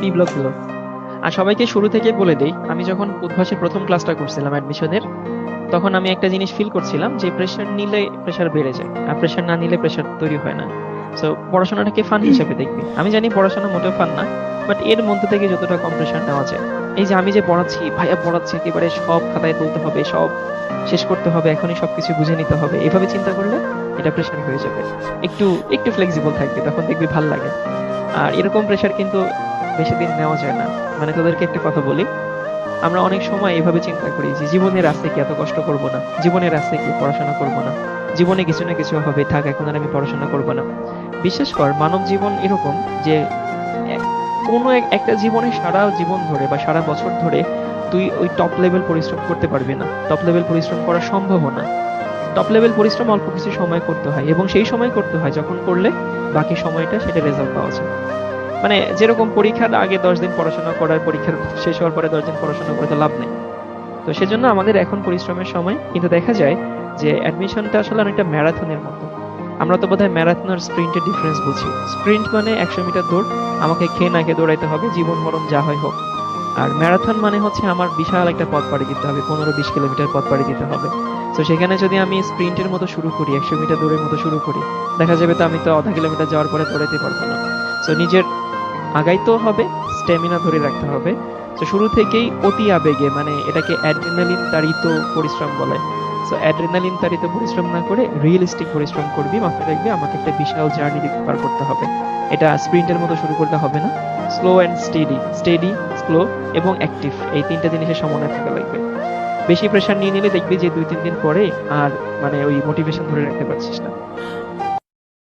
P ব্লকগুলো আর সবাইকে শুরু থেকে বলে দেই, আমি যখন উদ্ভাসের প্রথম ক্লাসটা করছিলাম অ্যাডমিশনের, তখন আমি একটা জিনিস ফিল করছিলাম যে প্রেশার নিলে প্রেশার বেড়ে যায়, আর প্রেশার না নিলে প্রেশার তৈরি হয় না। সো পড়াশোনাটাকে ফান হিসেবে দেখবি? আমি জানি পড়াশোনা মোটেও ফান না বাট এর মধ্যে থেকে যতটা কম প্রেশার নেওয়া যায়। এই যে আমি যে পড়াচ্ছি, ভাইয়া পড়াচ্ছি, একেবারে সব খাতায় তুলতে হবে, সব শেষ করতে হবে, এখনই সবকিছু বুঝে নিতে হবে, এভাবে চিন্তা করলে এটা প্রেশার হয়ে যাবে। একটু একটু ফ্লেক্সিবল থাকবে, তখন দেখবি ভালো লাগে। আর এরকম প্রেশার কিন্তু বেশি দিন নেওয়া যায় না। মানে তোদেরকে একটা কথা বলি, আমরা অনেক সময় এভাবে চিন্তা করি যে জীবনের রাস্তায় কি এত কষ্ট করব না, জীবনের রাস্তায় কি পড়াশোনা করব না, জীবনে কিছু না কিছু হবে, থাক, এখন আর আমি পড়াশোনা করব না। বিশেষ কর, মানব জীবন এরকম যে কোনো একটা জীবনে সারা জীবন ধরে বা সারা বছর ধরে তুই ওই টপ লেভেল পরিশ্রম করতে পারবি না। টপ লেভেল পরিশ্রম করা সম্ভব না। টপ লেভেল পরিশ্রম অল্প কিছু সময় করতে হয় এবং সেই সময় করতে হয় যখন করলে বাকি সময়টা সেটা রেজাল্ট পাওয়া যায়। মানে যেরকম পরীক্ষার আগে দশ দিন পড়াশোনা করার পরীক্ষার শেষ হওয়ার পরে দশ দিন পড়াশোনা করে তো লাভ নেই। তো সেজন্য আমাদের এখন পরিশ্রমের সময়। কিন্তু দেখা যায় যে অ্যাডমিশনটা আসলে অনেকটা ম্যারাথনের মতো। আমরা তো বোধহয় ম্যারাথন আর স্প্রিন্টের ডিফারেন্স বুঝি। স্প্রিন্ট মানে একশো মিটার দৌড়। আমাকে খেয়ে না খেয়ে দৌড়াইতে হবে, জীবন মরণ যা হয় হোক। আর ম্যারাথন মানে হচ্ছে আমার বিশাল একটা পথ পাড়ি দিতে হবে, পনেরো বিশ কিলোমিটার পথ পাড়ি দিতে হবে। তো সেখানে যদি আমি স্প্রিন্টের মতো শুরু করি, একশো মিটার দৌড়ের মতো শুরু করি, দেখা যাবে তো আমি তো আধা কিলোমিটার যাওয়ার পরে দৌড়াইতে পারব না। তো নিজের আগাইতেও হবে স্ট্যামিনা ধরে রাখতে হবে। তো শুরু থেকেই অতি আবেগে মানে এটাকে অ্যাড্রিনালিন তাড়িত পরিশ্রম বলে। সো অ্যাড্রিনালিন তাড়িত পরিশ্রম না করে রিয়েলিস্টিক পরিশ্রম করবি, মাথায় রাখবি, আমাকে একটা বিশাল জার্নি দিতে পার করতে হবে। এটা স্প্রিন্টের মতো শুরু করতে হবে না। Slow and steady steady slow এবং অ্যাক্টিভ এই তিনটা জিনিসের সমন্বয় থাকা লাগবে। বেশি প্রেশার নিয়ে নিলে দেখবি যে দুই, তিন দিন পরে আর মানে ওই মোটিভেশন ধরে রাখতে পারছিস না।